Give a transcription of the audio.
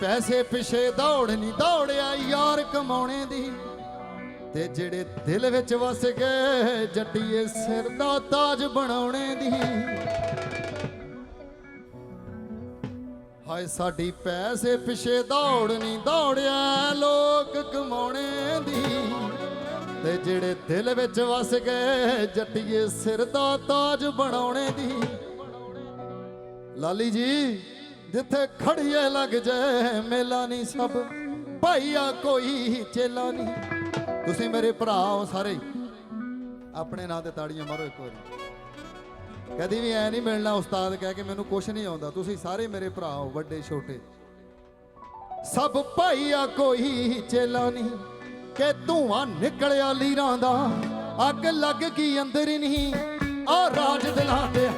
ਪੈਸੇ ਪਿਛੇ ਦੌੜ ਨਹੀਂ ਦੌੜਿਆ ਯਾਰ ਕਮਾਉਣੇ ਦੀ। ਤੇ ਜਿਹੜੇ ਦਿਲ ਵਿੱਚ ਵਸ ਗਏ, ਜੱਟੀਏ ਸਿਰ ਦਾ ਤਾਜ ਬਣਾਉਣੇ ਦੀ। ਹਾਏ, ਸਾਡੀ ਪੈਸੇ ਪਿਛੇ ਦੌੜ ਨਹੀਂ ਦੌੜਿਆ, ਲੋਕ ਕਮਾਉਣੇ ਦੀ। ਤੇ ਜਿਹੜੇ ਦਿਲ ਵਿੱਚ ਵਸ ਗਏ, ਜੱਟੀਏ ਸਿਰ ਦਾ ਤਾਜ ਬਣਾਉਣੇ ਦੀ। ਲਾਲੀ ਜੀ ਜਿੱਥੇ ਖੜੀਏ ਲੱਗ ਜਾਏ, ਮੇਲਾ ਨਹੀਂ ਸਭ। ਭਾਈਆ, ਕੋਈ ਚੇਲਾ ਨਹੀਂ ਤੁਸੀਂ ਮੇਰੇ ਭਰਾ ਹੋ ਸਾਰੇ। ਆਪਣੇ ਨਾਂ ਤੇ ਤਾੜੀਆਂ ਮਾਰੋ ਇੱਕ ਵਾਰੀ। ਕਦੀ ਵੀ ਐ ਨਹੀਂ ਮਿਲਣਾ ਉਸਤਾਦ ਕਹਿ ਕੇ ਮੈਨੂੰ ਕੁਝ ਨਹੀਂ ਆਉਂਦਾ। ਤੁਸੀਂ ਸਾਰੇ ਮੇਰੇ ਭਰਾ ਹੋ, ਵੱਡੇ, ਛੋਟੇ। ਸਭ ਭਾਈਆ, ਕੋਈ ਚੇਲਾ ਨਹੀਂ ਕਿ ਧੂਆਂ ਨਿਕਲਿਆ ਲੀਰਾਂ ਦਾ। ਅੱਗ ਲੱਗ ਗਈ, ਅੰਦਰ ਹੀ ਨਹੀਂ ਆ ਰਾਜ ਦਿਲਾਂ ਤੇ